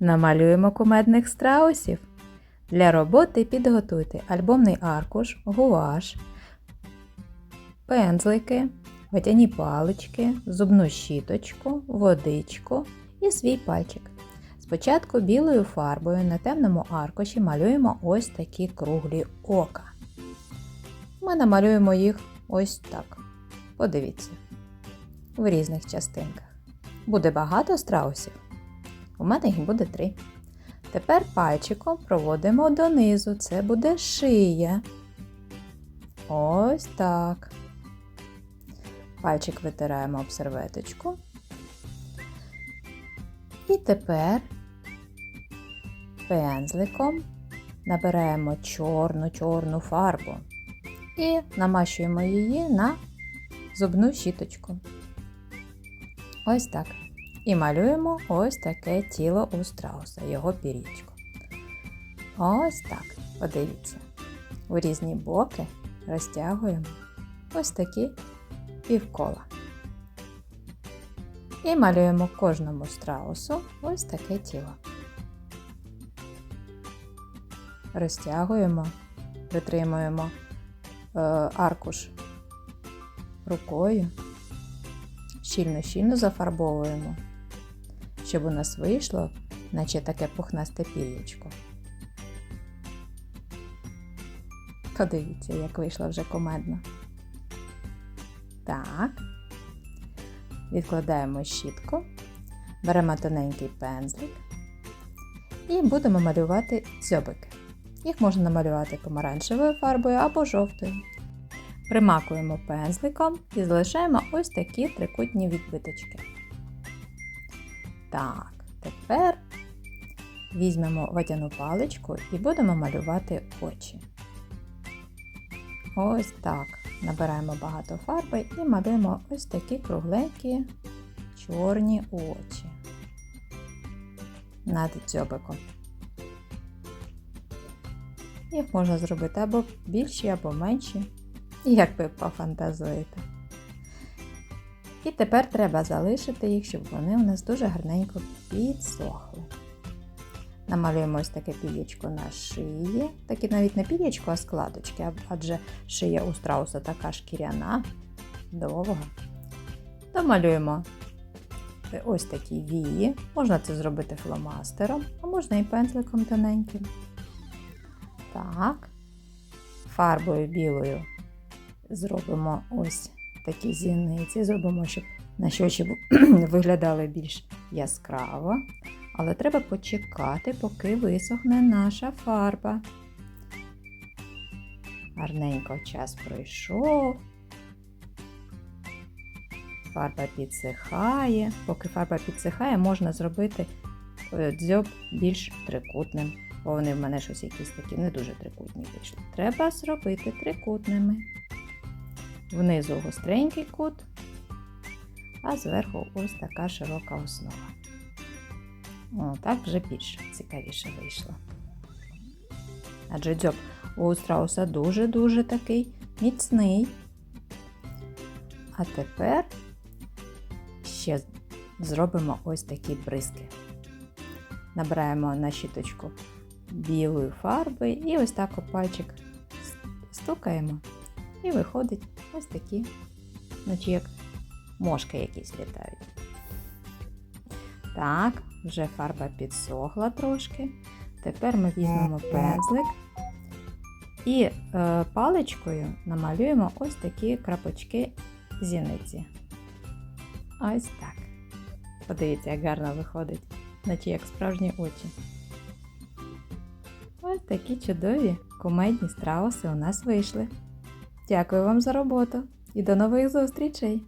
Намалюємо кумедних страусів. Для роботи підготуйте альбомний аркуш, гуаш, пензлики, водяні палички, зубну щіточку, водичку і свій пальчик. Спочатку білою фарбою на темному аркуші малюємо ось такі круглі ока. Ми намалюємо їх ось так. Подивіться, в різних частинках. Буде багато страусів. У мене їх буде три. Тепер пальчиком проводимо донизу. Це буде шия. Ось так. Пальчик витираємо об серветочку. І тепер пензликом набираємо чорну-чорну фарбу і намащуємо її на зубну щіточку. Ось так. І малюємо ось таке тіло у страуса, його пірічку. Ось так. Подивіться. У різні боки розтягуємо ось такі півкола. І малюємо кожному страусу ось таке тіло. Розтягуємо, притримуємо е, аркуш рукою, щільно-щільно зафарбовуємо, щоб у нас вийшло, наче таке пухнасте пір'ячко. Подивіться, як вийшло вже комедно. Так. Відкладаємо щітку, беремо тоненький пензлик і будемо малювати дзьобики. Їх можна намалювати помаранчевою фарбою або жовтою. Примакуємо пензликом і залишаємо ось такі трикутні відбиточки. Так, тепер візьмемо водяну паличку і будемо малювати очі. Ось так. Набираємо багато фарби і малюємо ось такі кругленькі чорні очі над дзьобиком. Їх можна зробити або більші, або менші, як ви пофантазуєте. І тепер треба залишити їх, щоб вони у нас дуже гарненько підсохли. Намалюємо ось таке пілічко на шиї. Такі навіть не пілічко, а складочки, адже шия у страуса така шкіряна, довга. Домалюємо ось такі вії. Можна це зробити фломастером, а можна і пензликом тоненьким. Так, фарбою білою зробимо ось такі зіниці, зробимо, щоб наші очі виглядали більш яскраво. Але треба почекати, поки висохне наша фарба. Гарненько час пройшов. Фарба підсихає. Поки фарба підсихає, можна зробити дзьоб більш трикутним. Бо вони в мене щось якісь такі не дуже трикутні вийшли. Треба зробити трикутними. Внизу гостренький кут, а зверху ось така широка основа. О, так вже більш цікавіше вийшло. Адже дзьоб у страуса дуже-дуже такий міцний. А тепер ще зробимо ось такі бризки. Набираємо на щіточку білої фарби і ось так пальчик стукаємо, і виходить ось такі, наче як мошки якісь літають. Так, вже фарба підсохла трошки. Тепер ми візьмемо пензлик і е, паличкою намалюємо ось такі крапочки зіниці. Ось так. Подивіться, як гарно виходить, наче як справжні очі. Ось такі чудові кумедні страуси у нас вийшли. Дякую вам за роботу і до нових зустрічей!